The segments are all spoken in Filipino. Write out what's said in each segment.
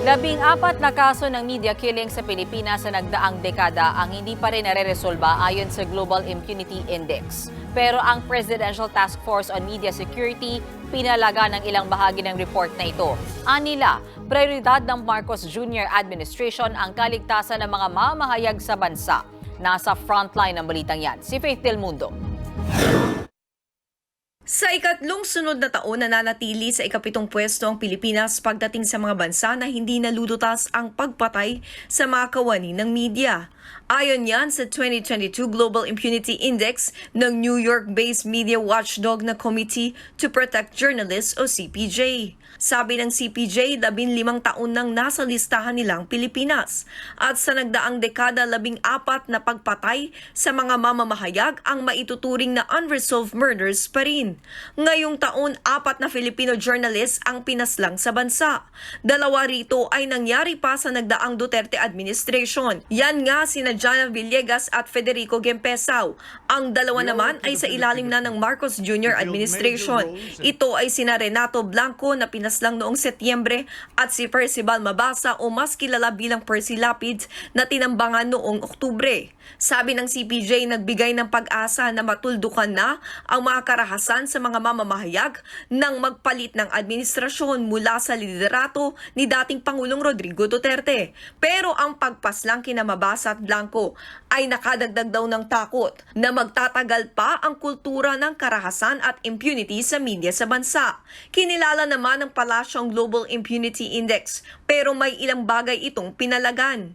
Labing apat na kaso ng media killing sa Pilipinas sa nagdaang dekada ang hindi pa rin nare-resolba ayon sa Global Impunity Index. Pero ang Presidential Task Force on Media Security pinalaga ng ilang bahagi ng report na ito. Anila, prioridad ng Marcos Jr. administration ang kaligtasan ng mga mamahayag sa bansa. Nasa frontline ng balitang yan, si Faith Del Mundo. Sa ikatlong sunod na taon, nananatili sa ikapitong pwesto ang Pilipinas pagdating sa mga bansa na hindi nalulutas ang pagpatay sa mga kawani ng media. Ayon yan sa 2022 Global Impunity Index ng New York-based media watchdog na Committee to Protect Journalists o CPJ. Sabi ng CPJ, labing limang taon nang nasa listahan nilang Pilipinas. At sa nagdaang dekada, labing apat na pagpatay sa mga mamamahayag ang maituturing na unresolved murders pa rin. Ngayong taon, apat na Filipino journalists ang pinaslang sa bansa. Dalawa rito ay nangyari pa sa nagdaang Duterte administration. Yan nga sina Jana Villegas at Federico Gempesao. Ang dalawa naman ay sa ilalim na ng Marcos Jr. administration. Ito ay sina Renato Blanco na pinaslang noong Setyembre at si Percival Mabasa o mas kilala bilang Percy Lapids na tinambangan noong Oktubre. Sabi ng CPJ, nagbigay ng pag-asa na matuldukan na ang mga karahasan sa mga mamamahayag nang magpalit ng administrasyon mula sa liderato ni dating Pangulong Rodrigo Duterte. Pero ang pagpaslang kina Mabasa at Blanco ay nakadagdag daw ng takot na magtatagal pa ang kultura ng karahasan at impunity sa media sa bansa. Kinilala naman ng Palasyo ang Global Impunity Index pero may ilang bagay itong pinalagan.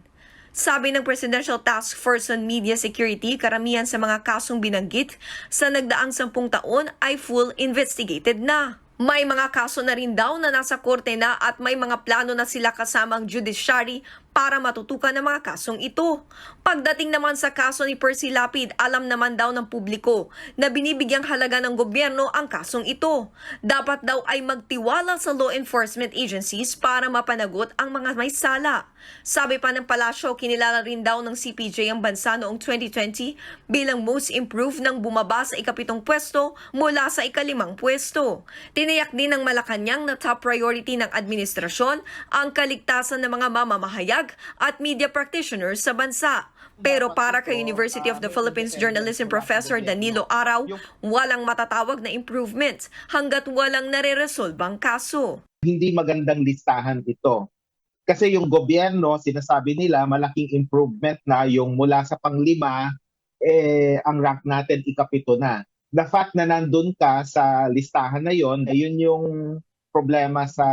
Sabi ng Presidential Task Force on Media Security, karamihan sa mga kasong binanggit sa nagdaang sampung taon ay full investigated na. May mga kaso na rin daw na nasa korte na at may mga plano na sila kasama ang judiciary para matutukan ang mga kasong ito. Pagdating naman sa kaso ni Percy Lapid, alam naman daw ng publiko na binibigyang halaga ng gobyerno ang kasong ito. Dapat daw ay magtiwala sa law enforcement agencies para mapanagot ang mga may sala. Sabi pa ng palasyo, kinilala rin daw ng CPJ ang bansa noong 2020 bilang most improved nang bumaba sa ikapitong pwesto mula sa ikalimang pwesto. Tiniyak din ng Malacanang na top priority ng administrasyon ang kaligtasan ng mga mamamahayag at media practitioners sa bansa. Pero para kay University of the Philippines Journalism Professor Danilo Araw, walang matatawag na improvements hanggat walang nare-resolbang kaso. hindi magandang listahan ito. Kasi yung gobyerno, sinasabi nila, malaking improvement na yung mula sa panglima, eh, ang rank natin ikapito na. The fact na nandun ka sa listahan na yon, ayun yung problema sa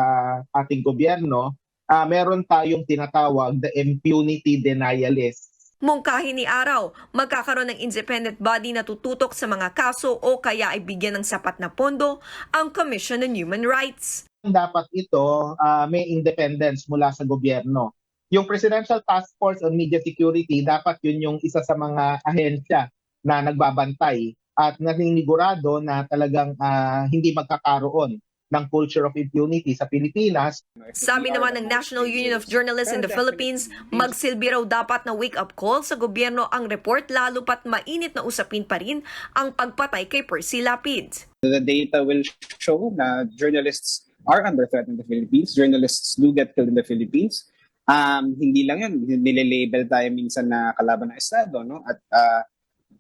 ating gobyerno. Ah, meron tayong tinatawag the impunity denialists. Mungkahi ni Araw, magkakaroon ng independent body na tututok sa mga kaso o kaya ay bigyan ng sapat na pondo ang Commission on Human Rights. dapat ito ah, may independence mula sa gobyerno. Yung Presidential Task Force on Media Security, dapat yun yung isa sa mga ahensya na nagbabantay at naninigurado na talagang ah, hindi magkakaroon ng culture of impunity sa Pilipinas Sabi naman ng National Union of Journalists in the Philippines, magsilbi raw dapat na wake-up call sa gobyerno ang report lalo pat mainit na usapin pa rin ang pagpatay kay Percy Lapid. the data will show na journalists are under threat in the Philippines. Journalists do get killed in the Philippines. Um, hindi lang yun, nililabel tayo minsan na kalaban ng Estado. No? At, uh,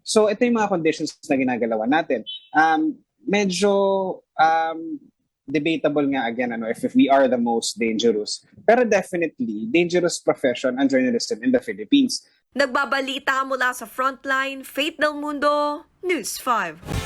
so ito yung mga conditions na ginagalawa natin. Um, medyo um, debatable nga again ano, if, if we are the most dangerous. Pero definitely, dangerous profession ang journalism in the Philippines. Nagbabalita mula sa Frontline, Faith Del Mundo, News 5.